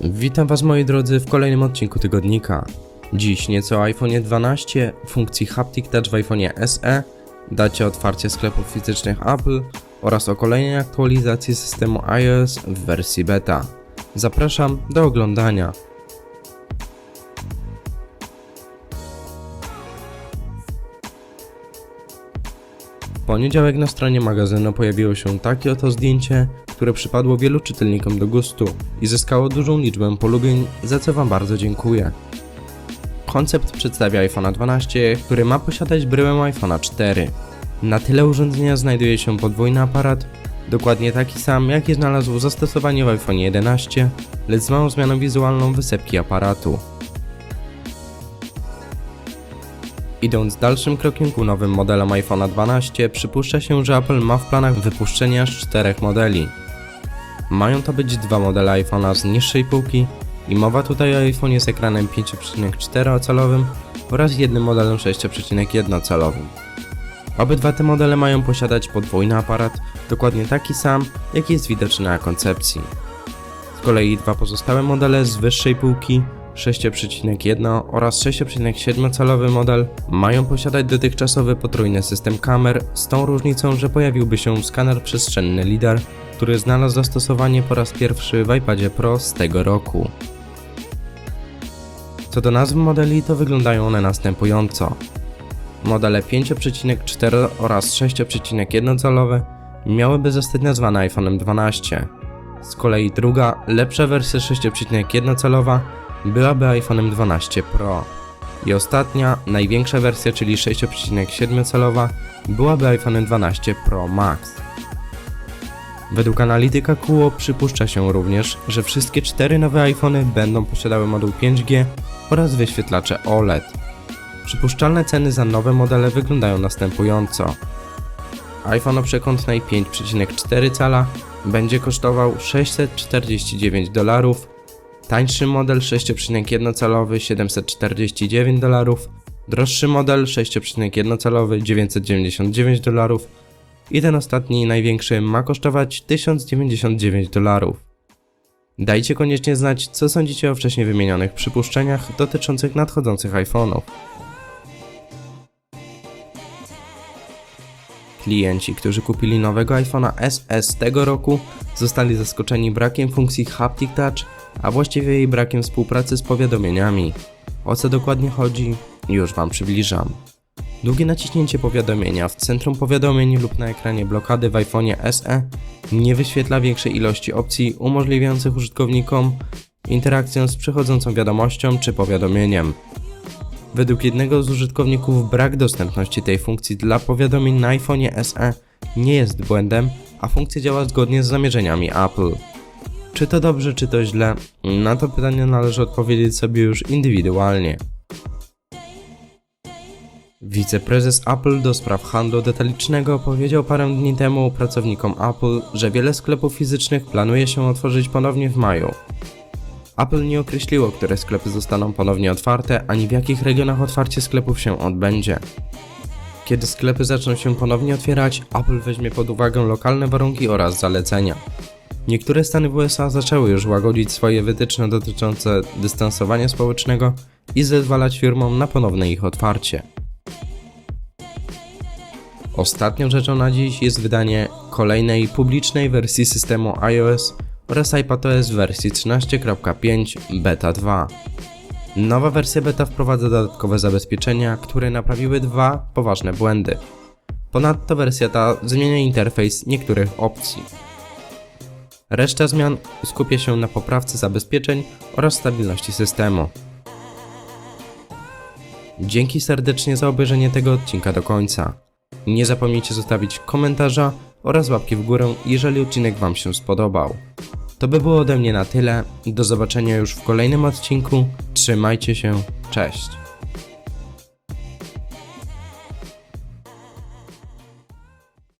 Witam Was moi drodzy w kolejnym odcinku tygodnika. Dziś nieco o iPhone 12, funkcji Haptic Touch w iPhone SE, dacie otwarcie sklepów fizycznych Apple oraz o kolejnej aktualizacji systemu iOS w wersji beta. Zapraszam do oglądania. Poniedziałek na stronie magazynu pojawiło się takie oto zdjęcie, które przypadło wielu czytelnikom do gustu i zyskało dużą liczbę polubień, za co Wam bardzo dziękuję. Koncept przedstawia iPhone 12, który ma posiadać bryłę iPhone 4. Na tyle urządzenia znajduje się podwójny aparat, dokładnie taki sam jaki znalazł zastosowanie w iPhone 11, lecz z małą zmianą wizualną wysepki aparatu. Idąc dalszym krokiem ku nowym modelom iPhone 12, przypuszcza się, że Apple ma w planach wypuszczenie aż czterech modeli. Mają to być dwa modele iPhone'a z niższej półki i mowa tutaj o iPhone'ie z ekranem 5,4 calowym oraz jednym modelem 6,1 calowym. Obydwa te modele mają posiadać podwójny aparat, dokładnie taki sam, jaki jest widoczny na koncepcji. Z kolei dwa pozostałe modele z wyższej półki 6,1 oraz 6,7 calowy model mają posiadać dotychczasowy potrójny system kamer z tą różnicą, że pojawiłby się skaner przestrzenny LiDAR, który znalazł zastosowanie po raz pierwszy w iPadzie Pro z tego roku. Co do nazw modeli, to wyglądają one następująco. Modele 5,4 oraz 6,1 calowe miałyby zostać nazwane iPhone'em 12. Z kolei druga, lepsza wersja 6,1 calowa byłaby iPhone'em 12 Pro. I ostatnia, największa wersja, czyli 6,7 calowa, byłaby iPhone'em 12 Pro Max. Według analityka Kuo przypuszcza się również, że wszystkie cztery nowe iPhony będą posiadały moduł 5G oraz wyświetlacze OLED. Przypuszczalne ceny za nowe modele wyglądają następująco. iPhone o przekątnej 5,4 cala będzie kosztował 649 dolarów, tańszy model 6,1 calowy 749 dolarów, droższy model 6,1 calowy 999 dolarów i ten ostatni, największy, ma kosztować 1099 dolarów. Dajcie koniecznie znać, co sądzicie o wcześniej wymienionych przypuszczeniach dotyczących nadchodzących iPhone'ów. Klienci, którzy kupili nowego iPhone'a z tego roku, zostali zaskoczeni brakiem funkcji Haptic Touch, a właściwie jej brakiem współpracy z powiadomieniami. O co dokładnie chodzi, już Wam przybliżam. Długie naciśnięcie powiadomienia w centrum powiadomień lub na ekranie blokady w iPhone'ie SE nie wyświetla większej ilości opcji umożliwiających użytkownikom interakcję z przychodzącą wiadomością czy powiadomieniem. Według jednego z użytkowników brak dostępności tej funkcji dla powiadomień na iPhone'ie SE nie jest błędem, a funkcja działa zgodnie z zamierzeniami Apple. Czy to dobrze, czy to źle? Na to pytanie należy odpowiedzieć sobie już indywidualnie. Wiceprezes Apple do spraw handlu detalicznego powiedział parę dni temu pracownikom Apple, że wiele sklepów fizycznych planuje się otworzyć ponownie w maju. Apple nie określiło, które sklepy zostaną ponownie otwarte, ani w jakich regionach otwarcie sklepów się odbędzie. Kiedy sklepy zaczną się ponownie otwierać, Apple weźmie pod uwagę lokalne warunki oraz zalecenia. Niektóre stany w USA zaczęły już łagodzić swoje wytyczne dotyczące dystansowania społecznego i zezwalać firmom na ponowne ich otwarcie. Ostatnią rzeczą na dziś jest wydanie kolejnej publicznej wersji systemu iOS oraz iPadOS wersji 13.5 Beta 2. Nowa wersja beta wprowadza dodatkowe zabezpieczenia, które naprawiły dwa poważne błędy. Ponadto wersja ta zmienia interfejs niektórych opcji. Reszta zmian skupia się na poprawce zabezpieczeń oraz stabilności systemu. Dzięki serdecznie za obejrzenie tego odcinka do końca. Nie zapomnijcie zostawić komentarza oraz łapki w górę, jeżeli odcinek Wam się spodobał. To by było ode mnie na tyle. Do zobaczenia już w kolejnym odcinku. Trzymajcie się. Cześć.